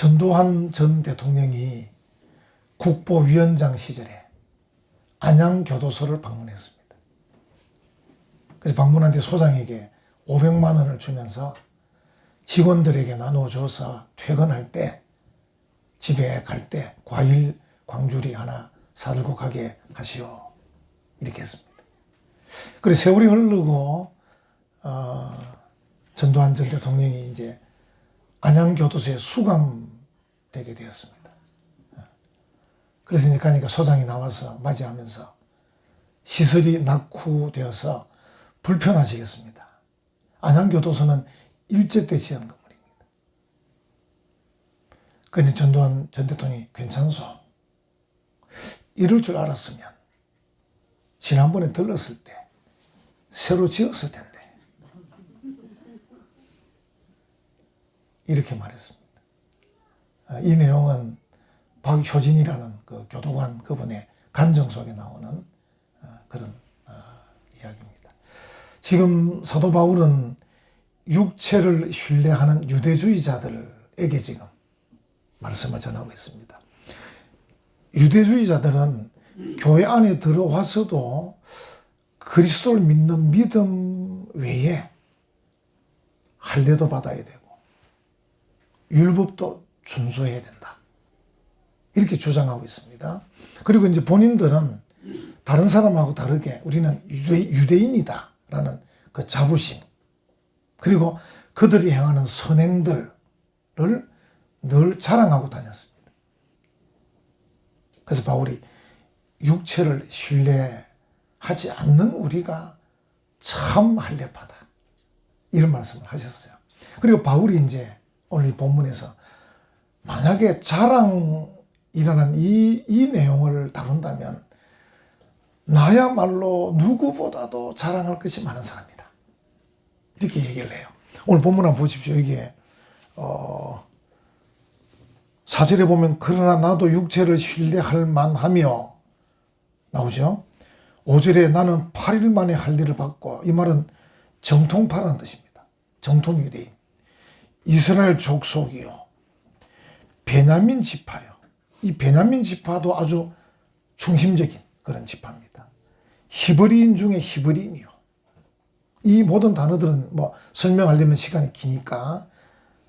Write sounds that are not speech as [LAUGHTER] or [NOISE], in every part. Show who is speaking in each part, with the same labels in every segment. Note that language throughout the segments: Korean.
Speaker 1: 전두환 전 대통령이 국보위원장 시절에 안양교도소를 방문했습니다. 그래서 방문한 뒤 소장에게 500만 원을 주면서 직원들에게 나눠줘서 퇴근할 때 집에 갈 때 과일 광주리 하나 사들고 가게 하시오. 이렇게 했습니다. 그리고 세월이 흐르고 어, 전두환 전 대통령이 이제 안양교도소에 수감되게 되었습니다. 그래서 이제 가니까 소장이 나와서 맞이하면서 시설이 낙후되어서 불편하시겠습니다. 안양교도소는 일제 때 지은 건물입니다. 그런데 전두환 전 대통령이 괜찮소. 이럴 줄 알았으면 지난번에 들렀을 때 새로 지었을 텐데 이렇게 말했습니다. 아, 이 내용은 박효진이라는 그 교도관 그분의 간정 속에 나오는 어, 그런 어, 이야기입니다. 지금 사도 바울은 육체를 신뢰하는 유대주의자들에게 지금 말씀을 전하고 있습니다. 유대주의자들은 교회 안에 들어와서도 그리스도를 믿는 믿음 외에 할례도 받아야 되고 율법도 준수해야 된다. 이렇게 주장하고 있습니다. 그리고 이제 본인들은 다른 사람하고 다르게 우리는 유대, 인이다라는 그 자부심 그리고 그들이 행하는 선행들을 늘 자랑하고 다녔습니다. 그래서 바울이 육체를 신뢰하지 않는 우리가 참 할례파다. 이런 말씀을 하셨어요. 그리고 바울이 이제 오늘 이 본문에서 만약에 자랑이라는 이, 이 내용을 다룬다면 나야말로 누구보다도 자랑할 것이 많은 사람이다. 이렇게 얘기를 해요. 오늘 본문 한번 보십시오. 이게, 어, 사절에 보면, 그러나 나도 육체를 신뢰할 만하며, 나오죠? 5절에 나는 8일 만에 할 일을 받고, 이 말은 정통파라는 뜻입니다. 정통 유대인. 이스라엘 족속이요. 베냐민 지파요. 이 베냐민 지파도 아주 중심적인 그런 지파입니다. 히브리인 중에 히브리인이요. 이 모든 단어들은 뭐 설명하려면 시간이 기니까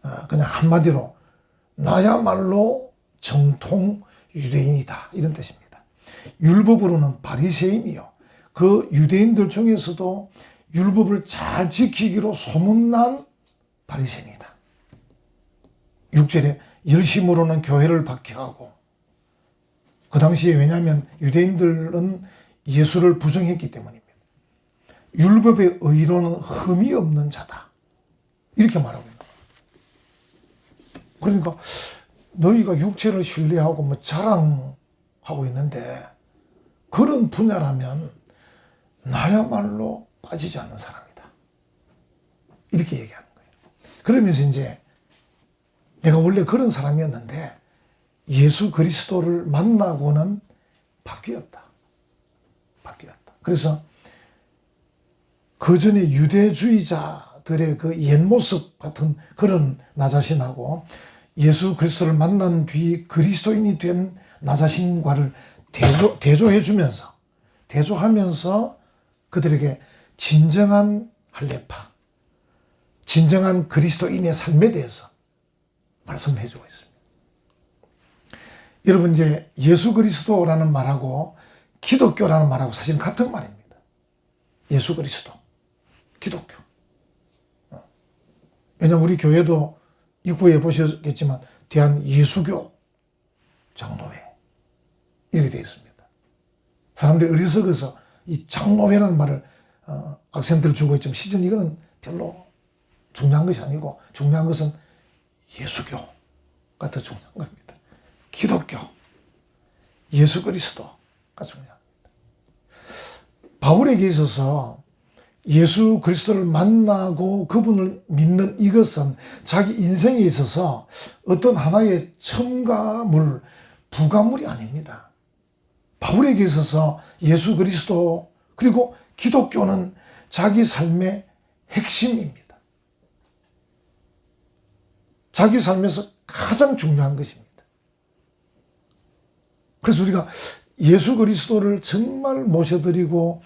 Speaker 1: 어, 그냥 한마디로 나야말로 정통 유대인이다 이런 뜻입니다. 율법으로는 바리새인이요. 그 유대인들 중에서도 율법을 잘 지키기로 소문난 바리새인이다. 6절에 열심으로는 교회를 박해하고 그 당시에 왜냐하면 유대인들은 예수를 부정했기 때문입니다. 율법의 의로는 흠이 없는 자다. 이렇게 말하고 있는. 그러니까 너희가 육체를 신뢰하고 뭐 자랑하고 있는데 그런 분야라면 나야말로 빠지지 않는 사람이다. 이렇게 얘기하는 거예요. 그러면서 이제 내가 원래 그런 사람이었는데 예수 그리스도를 만나고는 바뀌었다. 바뀌었다. 그래서 그 전에 유대주의자들의 그 옛 모습 같은 그런 나 자신하고 예수 그리스도를 만난 뒤 그리스도인이 된 나 자신과를 대조, 대조해 주면서, 대조하면서 그들에게 진정한 할례파, 진정한 그리스도인의 삶에 대해서 말씀해 주고 있습니다. 여러분 이제 예수 그리스도라는 말하고 기독교라는 말하고 사실은 같은 말입니다. 예수 그리스도, 기독교. 어. 왜냐면 우리 교회도 입구에 보셨겠지만 대한 예수교 장로회 이렇게 되어 있습니다. 사람들이 어리석어서 이 장로회라는 말을 어, 악센트를 주고 있지만 시즌 이거는 별로 중요한 것이 아니고 중요한 것은 예수교가 더 중요한 겁니다. 기독교, 예수 그리스도가 중요합니다. 바울에게 있어서 예수 그리스도를 만나고 그분을 믿는 이것은 자기 인생에 있어서 어떤 하나의 첨가물, 부가물이 아닙니다. 바울에게 있어서 예수 그리스도 그리고 기독교는 자기 삶의 핵심입니다. 자기 삶에서 가장 중요한 것입니다. 그래서 우리가 예수 그리스도를 정말 모셔드리고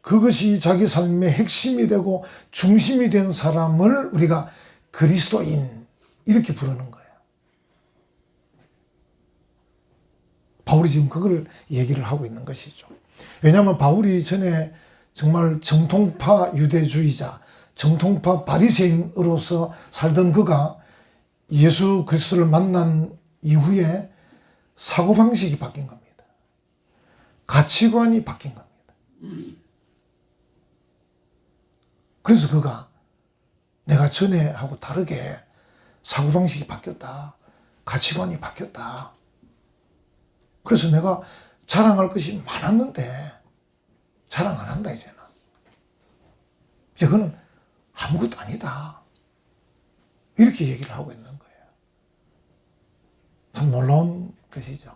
Speaker 1: 그것이 자기 삶의 핵심이 되고 중심이 된 사람을 우리가 그리스도인 이렇게 부르는 거예요. 바울이 지금 그걸 얘기를 하고 있는 것이죠. 왜냐하면 바울이 전에 정말 정통파 유대주의자, 정통파 바리새인으로서 살던 그가 예수 그리스도를 만난 이후에 사고방식이 바뀐 겁니다. 가치관이 바뀐 겁니다. 그래서 그가 내가 전에 하고 다르게 사고방식이 바뀌었다. 가치관이 바뀌었다. 그래서 내가 자랑할 것이 많았는데 자랑 안 한다 이제는. 이제 그는 아무것도 아니다. 이렇게 얘기를 하고 있는. 참 놀라운 것이죠.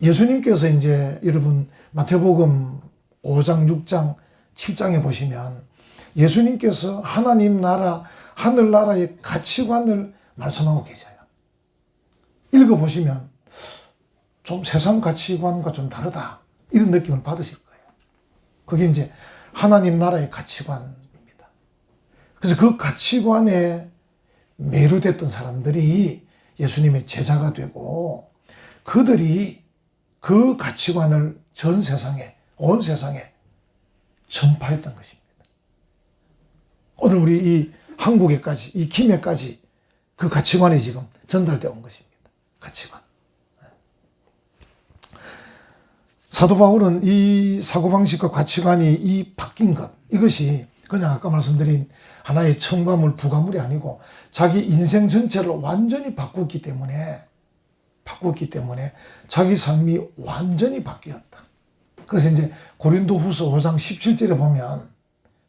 Speaker 1: 예수님께서 이제 여러분 마태복음 5장, 6장, 7장에 보시면 예수님께서 하나님 나라, 하늘나라의 가치관을 말씀하고 계셔요. 읽어보시면 좀 세상 가치관과 좀 다르다. 이런 느낌을 받으실 거예요. 그게 이제 하나님 나라의 가치관입니다. 그래서 그 가치관에 매료됐던 사람들이 예수님의 제자가 되고 그들이 그 가치관을 전 세상에, 온 세상에 전파했던 것입니다. 오늘 우리 이 한국에까지, 이 김해까지 그 가치관이 지금 전달되어 온 것입니다. 가치관. 사도 바울은 이 사고방식과 가치관이 이 바뀐 것, 이것이 그냥 아까 말씀드린 하나의 첨가물, 부가물이 아니고 자기 인생 전체를 완전히 바꾸기 때문에, 바꾸기 때문에 자기 삶이 완전히 바뀌었다. 그래서 이제 고린도 후서 5장 17절에 보면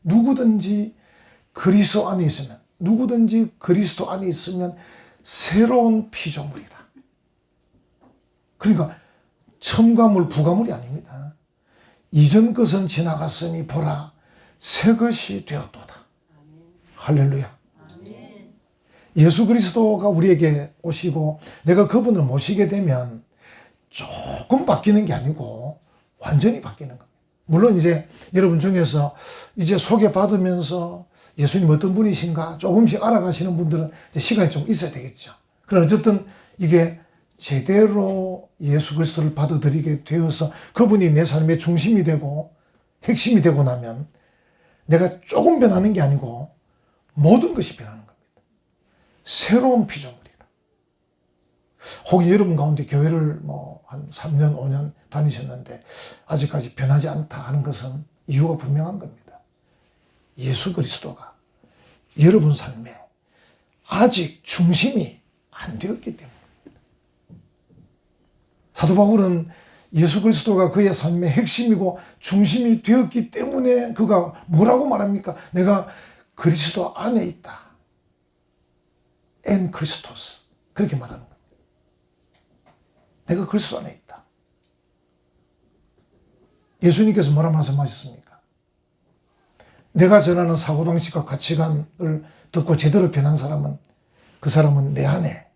Speaker 1: 누구든지 그리스도 안에 있으면, 누구든지 그리스도 안에 있으면 새로운 피조물이라. 그러니까 첨가물, 부가물이 아닙니다. 이전 것은 지나갔으니 보라, 새 것이 되었도다. 할렐루야. 예수 그리스도가 우리에게 오시고 내가 그분을 모시게 되면 조금 바뀌는 게 아니고 완전히 바뀌는 겁니다. 물론 이제 여러분 중에서 이제 소개받으면서 예수님 어떤 분이신가 조금씩 알아가시는 분들은 시간이 좀 있어야 되겠죠. 그러나 어쨌든 이게 제대로 예수 그리스도를 받아들이게 되어서 그분이 내 삶의 중심이 되고 핵심이 되고 나면 내가 조금 변하는 게 아니고 모든 것이 변하는 겁니다. 새로운 피조물이라. 혹시 여러분 가운데 교회를 뭐 한 3년, 5년 다니셨는데 아직까지 변하지 않다 하는 것은 이유가 분명한 겁니다. 예수 그리스도가 여러분 삶에 아직 중심이 안 되었기 때문에. 사도 바울은 예수 그리스도가 그의 삶의 핵심이고 중심이 되었기 때문에 그가 뭐라고 말합니까? 내가 그리스도 안에 있다. 엔 크리스토스. 그렇게 말하는 겁니다. 내가 그리스도 안에 있다. 예수님께서 뭐라 말씀하셨습니까? 내가 전하는 사고방식과 가치관을 듣고 제대로 변한 사람은 그 사람은 내 안에,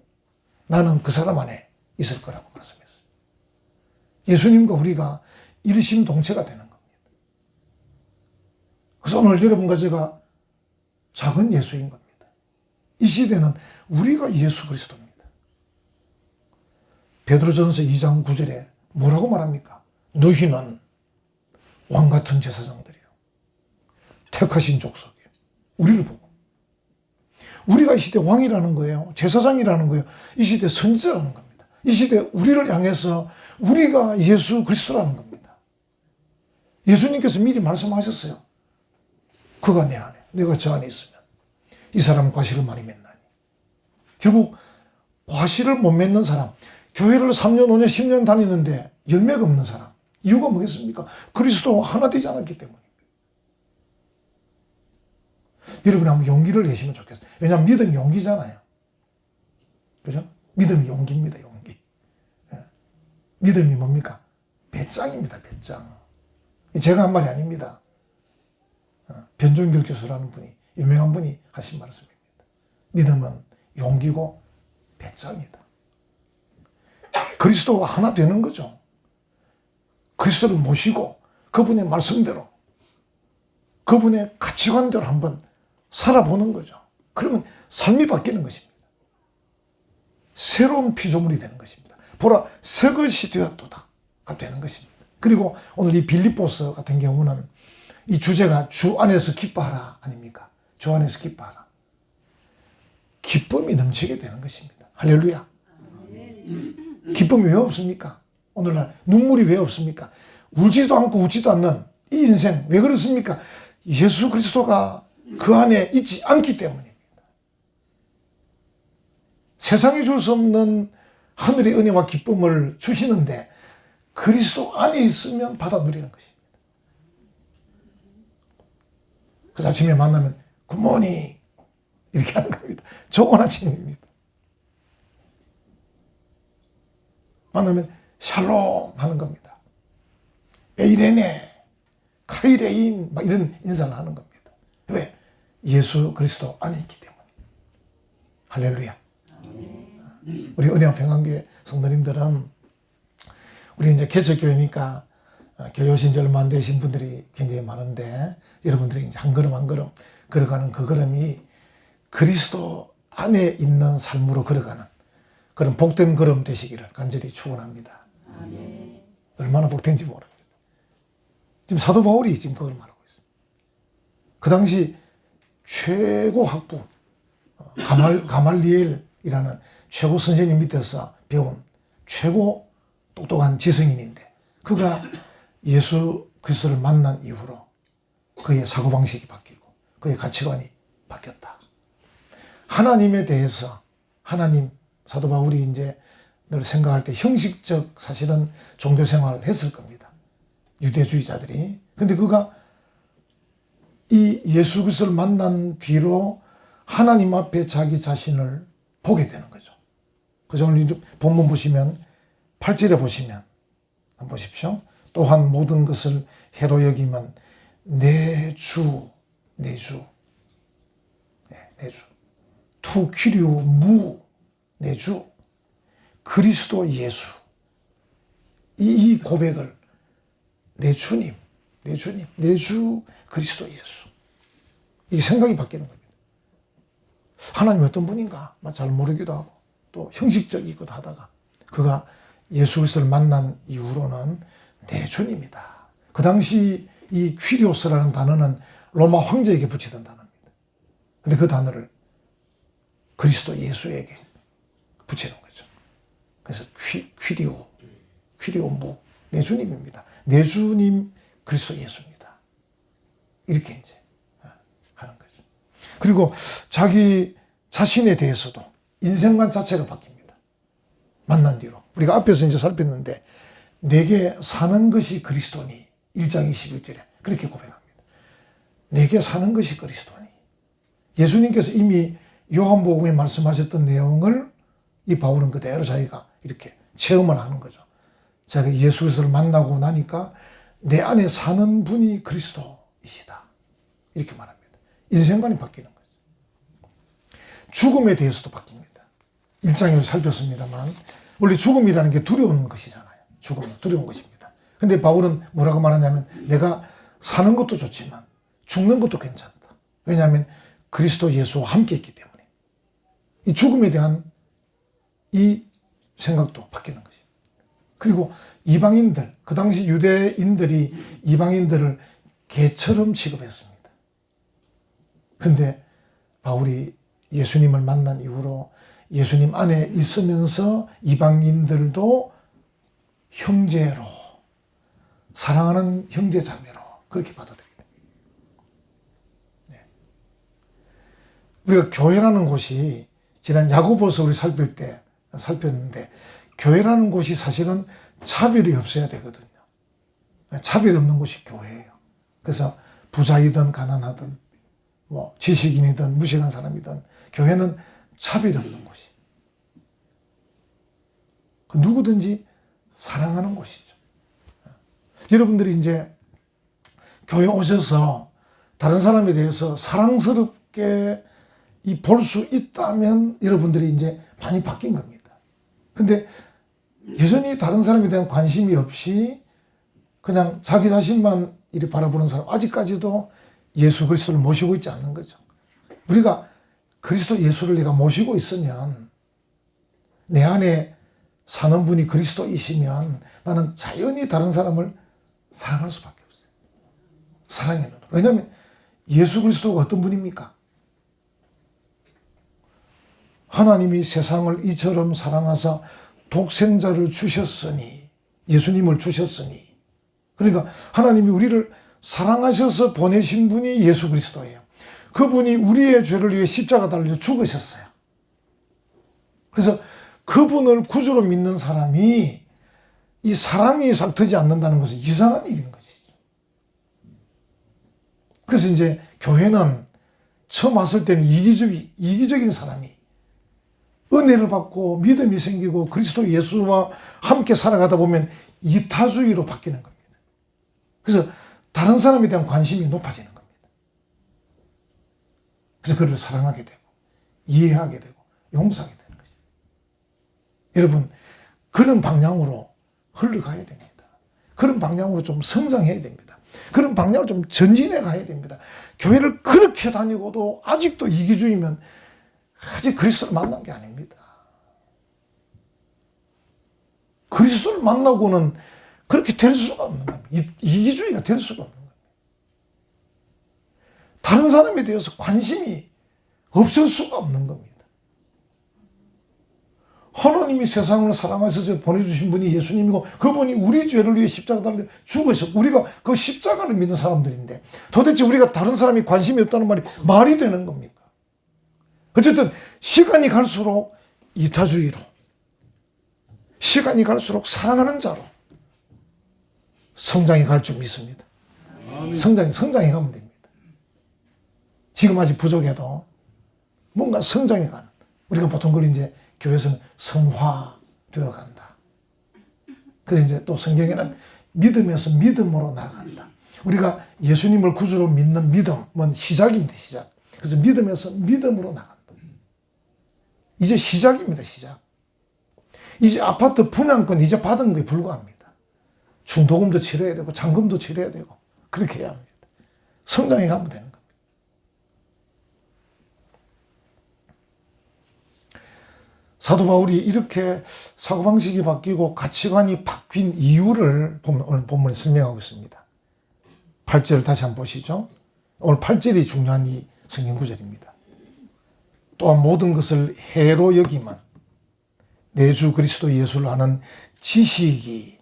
Speaker 1: 나는 그 사람 안에 있을 거라고 말씀했어요. 예수님과 우리가 일심동체가 되는 겁니다. 그래서 오늘 여러분과 제가 작은 예수인 겁니다. 이 시대는 우리가 예수 그리스도입니다. 베드로전서 2장 9절에 뭐라고 말합니까? 너희는 왕 같은 제사장들이요. 택하신 족속이요. 우리를 보고. 우리가 이 시대 왕이라는 거예요. 제사장이라는 거예요. 이 시대 선지자라는 겁니다. 이 시대 우리를 향해서 우리가 예수 그리스도라는 겁니다. 예수님께서 미리 말씀하셨어요. 그가 내 안에, 내가 저 안에 있으면 이 사람 과실을 많이 맺나니. 결국 과실을 못 맺는 사람, 교회를 3년, 5년, 10년 다니는데 열매가 없는 사람. 이유가 뭐겠습니까? 그리스도 하나 되지 않았기 때문입니다. 여러분이 한번 용기를 내시면 좋겠어요. 왜냐하면 믿음이 용기잖아요. 그죠? 믿음이 용기입니다, 용기. 예. 믿음이 뭡니까? 배짱입니다, 배짱. 제가 한 말이 아닙니다. 어, 변종결 교수라는 분이, 유명한 분이 하신 말씀입니다. 믿음은 용기고 배짱이다. 그리스도와 하나 되는 거죠. 그리스도를 모시고 그분의 말씀대로 그분의 가치관대로 한번 살아보는 거죠. 그러면 삶이 바뀌는 것입니다. 새로운 피조물이 되는 것입니다. 보라, 새 것이 되었도다가 되는 것입니다. 그리고 오늘 이 빌립보스 같은 경우는 이 주제가 주 안에서 기뻐하라 아닙니까? 주 안에서 기뻐하라. 기쁨이 넘치게 되는 것입니다. 할렐루야. 기쁨이 왜 없습니까? 오늘날 눈물이 왜 없습니까? 울지도 않고 웃지도 않는 이 인생 왜 그렇습니까? 예수 그리스도가 그 안에 있지 않기 때문입니다. 세상이 줄 수 없는 하늘의 은혜와 기쁨을 주시는데 그리스도 안에 있으면 받아 누리는 것입니다. 그래서 아침에 만나면 굿모닝 이렇게 하는 겁니다. 좋은 아침입니다. 만나면 샬롬 하는 겁니다. 에이레네, 카이레인 막 이런 인사를 하는 겁니다. 왜? 예수 그리스도 안에 있기 때문에. 할렐루야. 우리 은혜와 평강교회 성도님들은 우리 이제 개척교회니까 얼마 안 되신 분들이 굉장히 많은데 여러분들이 이제 한 걸음 한 걸음 걸어가는 그 걸음이 그리스도 안에 있는 삶으로 걸어가는 그런 복된 걸음 되시기를 간절히 축원합니다. 얼마나 복된지 모릅니다. 지금 사도 바울이 지금 그걸 말하고 있습니다. 그 당시 최고 학부 어, 가말 가말리엘이라는 최고 선생님 밑에서 배운 최고 똑똑한 지성인인데 그가 예수 그리스도를 만난 이후로 그의 사고방식이 바뀌고 그의 가치관이 바뀌었다. 하나님에 대해서 하나님 사도 바울이 이제 늘 생각할 때 형식적 사실은 종교 생활을 했을 겁니다. 유대주의자들이. 근데 그가 이 예수 그리스도를 만난 뒤로 하나님 앞에 자기 자신을 보게 되는 거죠. 그래서 오늘 본문 보시면 8절에 보시면 한번 보십시오. 또한 모든 것을 해로 여기면 내 주, 내 주, 네, 내 주, 투퀴류 무, 내 주, 그리스도 예수. 이, 이 고백을 내 주님, 내 주님, 내 주 그리스도 예수. 이 생각이 바뀌는 겁니다. 하나님 어떤 분인가 잘 모르기도 하고 또 형식적이기도 하다가 그가 예수 그리스도를 만난 이후로는 내 주님이다. 그 당시 이 퀴리오스라는 단어는 로마 황제에게 붙이던 단어입니다. 근데 그 단어를 그리스도 예수에게 붙이는 거죠. 그래서 퀴, 퀴리오, 퀴리오무, 내 주님입니다. 내 주님 그리스도 예수입니다. 이렇게 이제 하는 거죠. 그리고 자기 자신에 대해서도 인생관 자체가 바뀝니다. 만난 뒤로. 우리가 앞에서 이제 살폈는데, 내게 사는 것이 그리스도니. 1장 21절에. 그렇게 고백합니다. 내게 사는 것이 그리스도니. 예수님께서 이미 요한복음에 말씀하셨던 내용을 이 바울은 그대로 자기가 이렇게 체험을 하는 거죠. 자기가 예수 그리스도를 만나고 나니까 내 안에 사는 분이 그리스도이시다. 이렇게 말합니다. 인생관이 바뀌는 거죠. 죽음에 대해서도 바뀝니다. 일장에서 살폈습니다만 원래 죽음이라는 게 두려운 것이잖아요. 죽음은 두려운 것입니다. 근데 바울은 뭐라고 말하냐면 내가 사는 것도 좋지만 죽는 것도 괜찮다. 왜냐하면 그리스도 예수와 함께 있기 때문에 이 죽음에 대한 이 생각도 바뀌는 것이. 그리고 이방인들 그 당시 유대인들이 이방인들을 개처럼 취급했습니다. 근데 바울이 예수님을 만난 이후로 예수님 안에 있으면서 이방인들도 형제로 사랑하는 형제 자매로 그렇게 받아들이게 됩니다. 네. 우리가 교회라는 곳이 지난 야고보서 우리 살필 때 살폈는데 교회라는 곳이 사실은 차별이 없어야 되거든요. 차별 없는 곳이 교회예요. 그래서 부자이든 가난하든 뭐 지식인이든 무식한 사람이든 교회는 차별이 없는 곳이. 그 누구든지 사랑하는 곳이죠. 여러분들이 이제 교회 오셔서 다른 사람에 대해서 사랑스럽게 이 볼 수 있다면 여러분들이 이제 많이 바뀐 겁니다. 근데 여전히 다른 사람에 대한 관심이 없이 그냥 자기 자신만 이리 바라보는 사람 아직까지도 예수 그리스도를 모시고 있지 않는 거죠. 우리가 그리스도 예수를 내가 모시고 있으면 내 안에 사는 분이 그리스도이시면 나는 자연히 다른 사람을 사랑할 수밖에 없어요. 사랑의 눈으로. 왜냐하면 예수 그리스도가 어떤 분입니까? 하나님이 세상을 이처럼 사랑하사 독생자를 주셨으니 예수님을 주셨으니 그러니까 하나님이 우리를 사랑하셔서 보내신 분이 예수 그리스도예요. 그분이 우리의 죄를 위해 십자가 달려 죽으셨어요. 그래서 그분을 구주로 믿는 사람이 이 사랑이 싹트지 않는다는 것은 이상한 일인 것이죠. 그래서 이제 교회는 처음 왔을 때는 이기적, 이기적인 사람이 은혜를 받고 믿음이 생기고 그리스도 예수와 함께 살아가다 보면 이타주의로 바뀌는 겁니다. 그래서 다른 사람에 대한 관심이 높아지는 겁니다. 그래서 그를 사랑하게 되고 이해하게 되고 용서하게 거죠. 여러분 그런 방향으로 흘러가야 됩니다. 그런 방향으로 좀 성장해야 됩니다. 그런 방향으로 좀 전진해 가야 됩니다. 교회를 그렇게 다니고도 아직도 이기주의면 아직 그리스도를 만난 게 아닙니다. 그리스도를 만나고는 그렇게 될 수가 없는 겁니다. 이기주의가 될 수가 없는 겁니다. 다른 사람에 대해서 관심이 없을 수가 없는 겁니다. 하나님이 세상을 사랑하셔서 보내주신 분이 예수님이고 그분이 우리 죄를 위해 십자가 달려 죽으셨고 우리가 그 십자가를 믿는 사람들인데 도대체 우리가 다른 사람이 관심이 없다는 말이 말이 되는 겁니까? 어쨌든 시간이 갈수록 이타주의로 시간이 갈수록 사랑하는 자로 성장해 갈 줄 믿습니다. 성장이 성장해 가면 됩니다. 지금 아직 부족해도 뭔가 성장해 가는 우리가 보통 그걸 이제 교회에서는 성화되어 간다. 그래서 이제 또 성경에는 믿음에서 믿음으로 나간다. 우리가 예수님을 구주로 믿는 믿음은 시작입니다, 시작. 그래서 믿음에서 믿음으로 나간다. 이제 시작입니다, 시작. 이제 아파트 분양권 이제 받은 거에 불과합니다. 중도금도 치러야 되고, 잔금도 치러야 되고, 그렇게 해야 합니다. 성장해 가면 되는 겁니다. 사도 바울이 이렇게 사고방식이 바뀌고 가치관이 바뀐 이유를 오늘 본문에 설명하고 있습니다. 8절을 다시 한번 보시죠. 오늘 8절이 중요한 이 성경 구절입니다. 또한 모든 것을 해로 여기만 내 주 그리스도 예수를 아는 지식이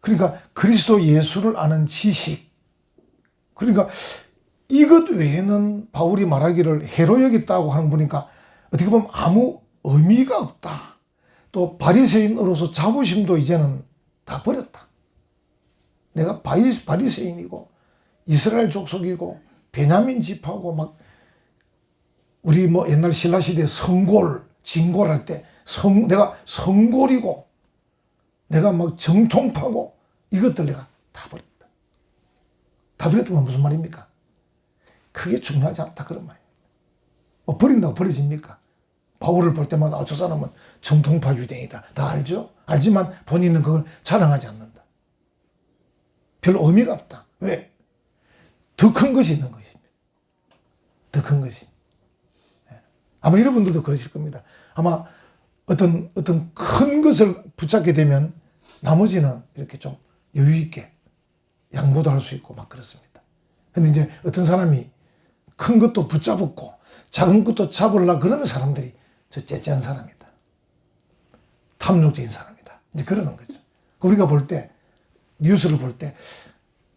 Speaker 1: 그러니까 그리스도 예수를 아는 지식 그러니까 이것 외에는 바울이 말하기를 해로 여겼다고 하는 거니까 어떻게 보면 아무 의미가 없다. 또 바리새인으로서 자부심도 이제는 다 버렸다. 내가 바리새인이고 이스라엘 족속이고 베냐민 집하고 막 우리 뭐 옛날 신라 시대 성골, 진골할 때 성, 내가 성골이고 내가 막 정통파고 이것들 내가 다 버렸다. 다 버렸다면 무슨 말입니까? 그게 중요하지 않다 그런 말이에요. 뭐 버린다고 버려집니까? 바울을 볼 때마다 아, 저 사람은 정통파 유대인이다. 다 알죠? 알지만 본인은 그걸 자랑하지 않는다. 별 의미가 없다. 왜? 더 큰 것이 있는 것입니다. 더 큰 것이. 아마 여러분들도 그러실 겁니다. 아마 어떤, 어떤 큰 것을 붙잡게 되면 나머지는 이렇게 좀 여유있게 양보도 할 수 있고 막 그렇습니다. 근데 이제 어떤 사람이 큰 것도 붙잡았고 작은 것도 잡으려 그러는 사람들이 저 째째한 사람이다. 탐욕적인 사람이다. 이제 그러는 거죠. 우리가 볼 때, 뉴스를 볼 때,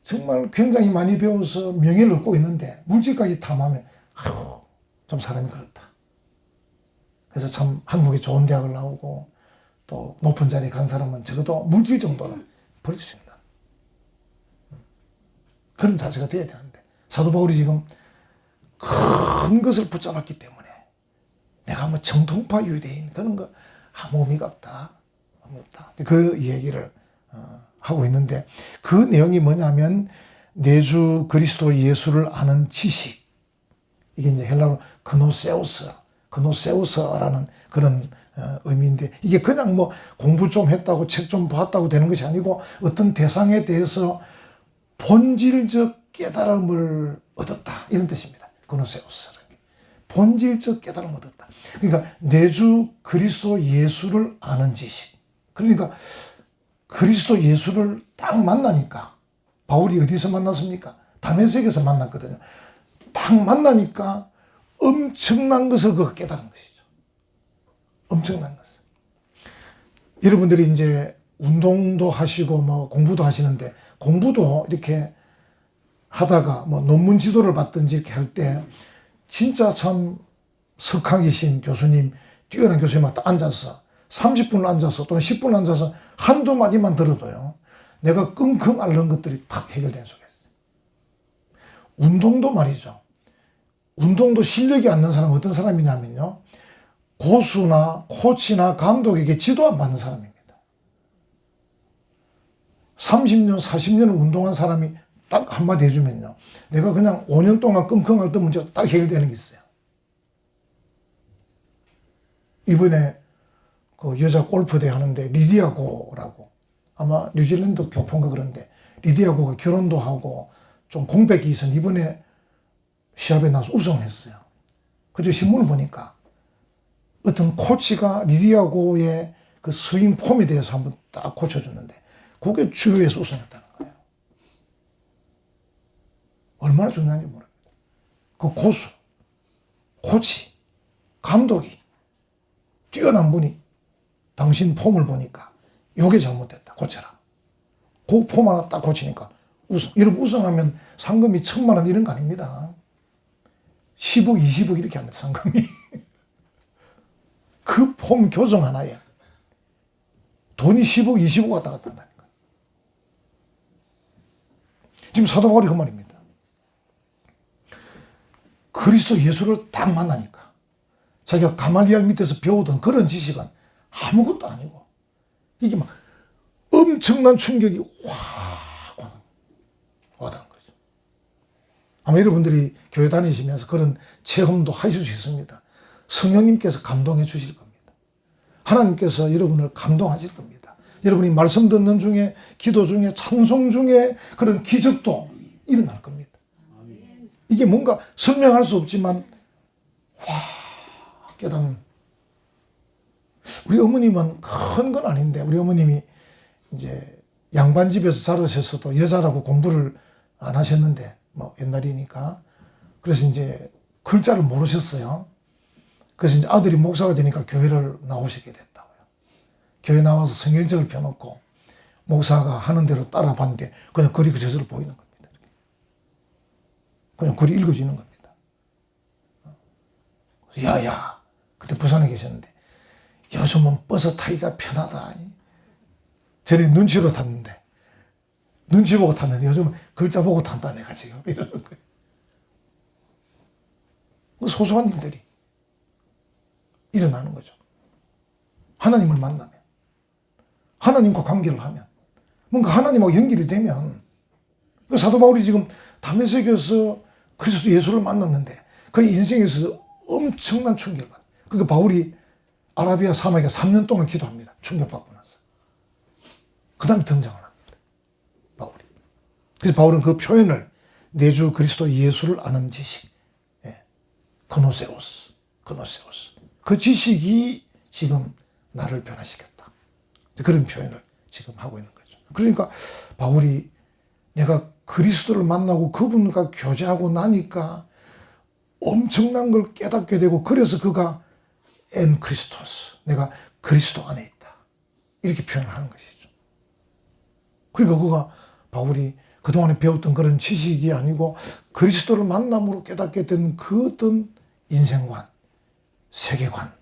Speaker 1: 정말 굉장히 많이 배워서 명예를 얻고 있는데, 물질까지 탐하면, 아유, 좀 사람이 그렇다. 그래서 참 한국에 좋은 대학을 나오고 또 높은 자리에 간 사람은 적어도 물질 정도는 버릴 수 있다. 음. 그런 자세가 돼야 되는데 사도 바울이 지금 큰 것을 붙잡았기 때문에 내가 뭐 정통파 유대인 그런 거 아무 의미가 없다. 의미 없다. 그 얘기를 어, 하고 있는데 그 내용이 뭐냐면 내주 그리스도 예수를 아는 지식 이게 이제 헬라로 그노세우스, 그노세우스라는 그런 어, 의미인데 이게 그냥 뭐 공부 좀 했다고 책 좀 봤다고 되는 것이 아니고 어떤 대상에 대해서 본질적 깨달음을 얻었다 이런 뜻입니다. 그노세우스라는 게 본질적 깨달음을 얻었다. 그러니까 내주 그리스도 예수를 아는 지식. 그러니까 그리스도 예수를 딱 만나니까 바울이 어디서 만났습니까? 다메섹에서 만났거든요. 딱 만나니까 엄청난 것을 그 깨달은 것이죠. 엄청난 것을. 여러분들이 이제 운동도 하시고 뭐 공부도 하시는데 공부도 이렇게 하다가 뭐 논문 지도를 받든지 이렇게 할 때 진짜 참 석학이신 교수님, 뛰어난 교수님한테 딱 앉아서 30분을 앉아서 또는 10분 앉아서 한두 마디만 들어도요. 내가 끙끙 앓는 것들이 탁 해결된 속에 있어요. 운동도 말이죠. 운동도 실력이 안는 사람은 어떤 사람이냐면요. 고수나 코치나 감독에게 지도 안 받는 사람입니다. 30년, 40년을 운동한 사람이 딱 한마디 해주면요. 내가 그냥 5년 동안 끙끙 앓던 문제가 딱 해결되는 게 있어요. 이번에 그 여자 골프대 하는데 리디아고라고 아마 뉴질랜드 교포인가 그런데 리디아고가 결혼도 하고 좀 공백이 있어 이번에 시합에 나서 우승을 했어요. 그저 신문을 보니까 어떤 코치가 리디아고의 그 스윙 폼에 대해서 한번 딱 고쳐줬는데 그게 주요에서 우승했다는 거예요. 얼마나 중요한지 모릅니다. 그 고수, 코치, 감독이 뛰어난 분이 당신 폼을 보니까 요게 잘못됐다. 고쳐라. 그 폼 하나 딱 고치니까 우승. 여러분 우승하면 상금이 천만 원 이런 거 아닙니다. 10억, 20억 이렇게 합니다. 상금이. [LAUGHS] 그 폼 교정 하나에 돈이 10억, 20억 왔다 갔다 한다니까. 지금 사도 바울이 그 말입니다. 그리스도 예수를 딱 만나니까 자기가 가말리알 밑에서 배우던 그런 지식은 아무것도 아니고 이게 막 엄청난 충격이 확 와닿은 거죠. 아마 여러분들이 교회 다니시면서 그런 체험도 하실 수 있습니다. 성령님께서 감동해 주실 겁니다. 하나님께서 여러분을 감동하실 겁니다. 여러분이 말씀 듣는 중에, 기도 중에, 찬송 중에 그런 기적도 일어날 겁니다. 이게 뭔가 설명할 수 없지만, 와, 깨닫는. 우리 어머님은 큰 건 아닌데, 우리 어머님이 이제 양반 집에서 자라셔서도 여자라고 공부를 안 하셨는데, 뭐 옛날이니까. 그래서 이제 글자를 모르셨어요. 그래서 이제 아들이 목사가 되니까 교회를 나오시게 됐다고요. 교회 나와서 성경책을 펴놓고 목사가 하는 대로 따라 봤는데 그냥 글이 그저절로 보이는 겁니다. 그냥 글이 읽어지는 겁니다. 야야 그때 부산에 계셨는데 요즘은 버스 타기가 편하다. 전에 눈치로 탔는데 눈치 보고 탔는데 요즘 글자 보고 탄다 내가 지금 [LAUGHS] 이러는 거예요. 그 소소한 일들이 일어나는 거죠. 하나님을 만나면 하나님과 관계를 하면 뭔가 하나님하고 연결이 되면 그 사도 바울이 지금 담에색에서 그리스도 예수를 만났는데 그 인생에서 엄청난 충격을 받아요. 그러니까 바울이 아라비아 사막에 3년 동안 기도합니다. 충격받고 나서. 그 다음에 등장을 합니다. 바울이. 그래서 바울은 그 표현을 내주 그리스도 예수를 아는 지식. 예. 그노세오스. 그노세오스. 그 지식이 지금 나를 변화시켰다. 그런 표현을 지금 하고 있는 거죠. 그러니까 바울이 내가 그리스도를 만나고 그분과 교제하고 나니까 엄청난 걸 깨닫게 되고 그래서 그가 엔 크리스토스 내가 그리스도 안에 있다 이렇게 표현을 하는 것이죠. 그러니까 그가 바울이 그동안에 배웠던 그런 지식이 아니고 그리스도를 만남으로 깨닫게 된 그 어떤 인생관 세계관.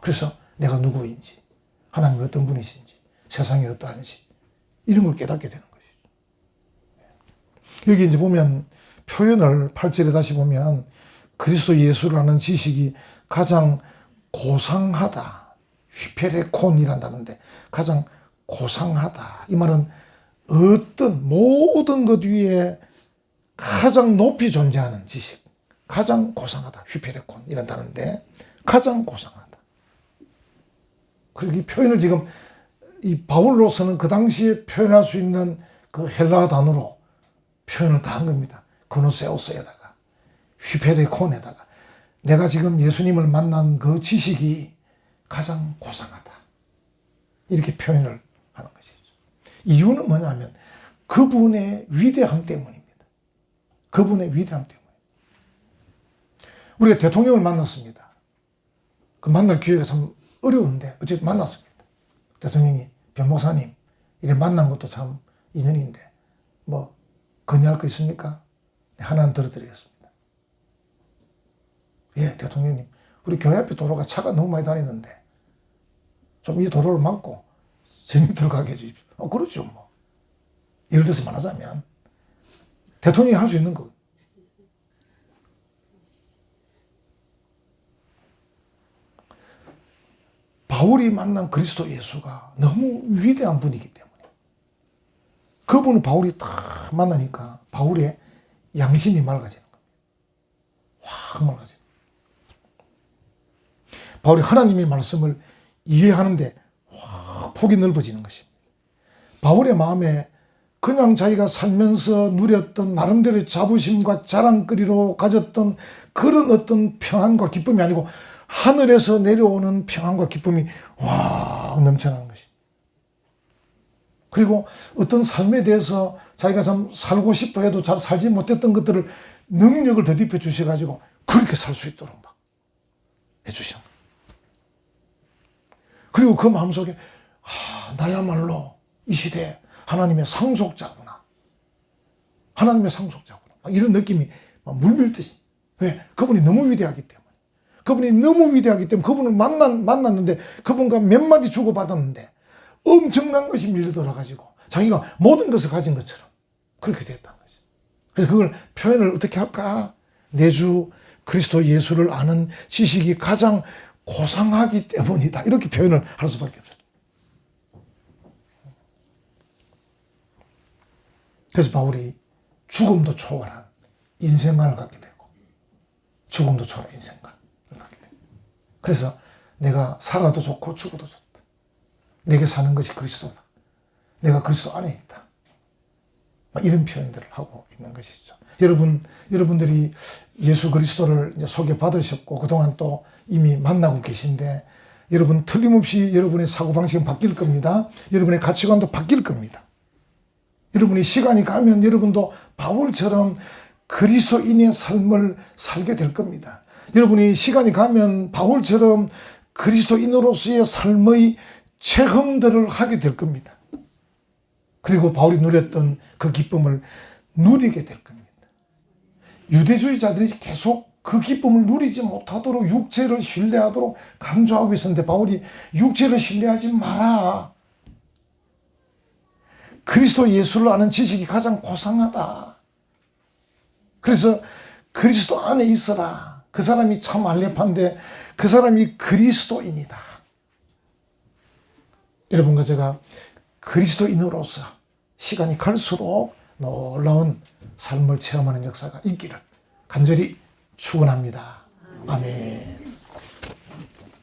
Speaker 1: 그래서 내가 누구인지, 하나님이 어떤 분이신지, 세상이 어떠한지, 이런 걸 깨닫게 되는 것이죠. 여기 이제 보면 표현을 8절에 다시 보면 그리스도 예수라는 지식이 가장 고상하다. 휘페레콘이란다는데 가장 고상하다. 이 말은 어떤 모든 것 위에 가장 높이 존재하는 지식. 가장 고상하다. 휘페레콘 이런 단어인데 가장 고상하다. 그리고 이 표현을 지금 이 바울로서는 그 당시에 표현할 수 있는 그 헬라 단어로 표현을 다 한 겁니다. 그노세오스에다가 휘페레콘에다가 내가 지금 예수님을 만난 그 지식이 가장 고상하다. 이렇게 표현을 하는 것이죠. 이유는 뭐냐면 그분의 위대함 때문입니다. 그분의 위대함 때문에. 우리가 대통령을 만났습니다. 그 만날 기회가 참 어려운데 어쨌든 만났습니다. 대통령이 변호사님 이래 만난 것도 참 인연인데 뭐 건의할 거 있습니까? 네, 하나는 들어드리겠습니다. 예, 대통령님. 우리 교회 앞에 도로가 차가 너무 많이 다니는데 좀 이 도로를 막고 재밌도록 하게 해주십시오. 어, 그렇죠, 뭐. 예를 들어서 말하자면 대통령이 할 수 있는 거. 바울이 만난 그리스도 예수가 너무 위대한 분이기 때문에 그분을 바울이 딱 만나니까 바울의 양심이 맑아지는 겁니다. 확 맑아지는 바울이 하나님의 말씀을 이해하는데 확 폭이 넓어지는 것입니다. 바울의 마음에 그냥 자기가 살면서 누렸던 나름대로의 자부심과 자랑거리로 가졌던 그런 어떤 평안과 기쁨이 아니고 하늘에서 내려오는 평안과 기쁨이 와 넘쳐나는 것이. 그리고 어떤 삶에 대해서 자기가 참 살고 싶어 해도 잘 살지 못했던 것들을 능력을 더딥혀 주셔가지고 그렇게 살 수 있도록 막 해주시는. 그리고 그 마음속에 아, 나야말로 이 시대에 하나님의 상속자구나. 하나님의 상속자구나. 이런 느낌이 막 물밀듯이. 왜? 그분이 너무 위대하기 때문에. 그분이 너무 위대하기 때문에 그분을 만난, 만났는데 그분과 몇 마디 주고받았는데 엄청난 것이 밀려 들어가지고 자기가 모든 것을 가진 것처럼 그렇게 됐다는 거죠. 그래서 그걸 표현을 어떻게 할까? 내주 그리스도 예수를 아는 지식이 가장 고상하기 때문이다. 이렇게 표현을 할 수밖에 없어요. 그래서 바울이 죽음도 초월한 인생관을 갖게 되고 죽음도 초월한 인생관을 갖게 되고 그래서 내가 살아도 좋고 죽어도 좋다. 내게 사는 것이 그리스도다. 내가 그리스도 안에 있다. 이런 표현들을 하고 있는 것이죠. 여러분, 여러분들이 예수 그리스도를 소개받으셨고 그동안 또 이미 만나고 계신데 여러분 틀림없이 여러분의 사고방식은 바뀔 겁니다. 여러분의 가치관도 바뀔 겁니다. 여러분이 시간이 가면 여러분도 바울처럼 그리스도인의 삶을 살게 될 겁니다. 여러분이 시간이 가면 바울처럼 그리스도인으로서의 삶의 체험들을 하게 될 겁니다. 그리고 바울이 누렸던 그 기쁨을 누리게 될 겁니다. 유대주의자들이 계속 그 기쁨을 누리지 못하도록 육체를 신뢰하도록 강조하고 있었는데 바울이 육체를 신뢰하지 마라. 그리스도 예수를 아는 지식이 가장 고상하다. 그래서 그리스도 안에 있어라. 그 사람이 참 알레판데 그 사람이 그리스도인이다. 여러분과 제가 그리스도인으로서 시간이 갈수록 놀라운 삶을 체험하는 역사가 있기를 간절히 축원합니다. 아멘.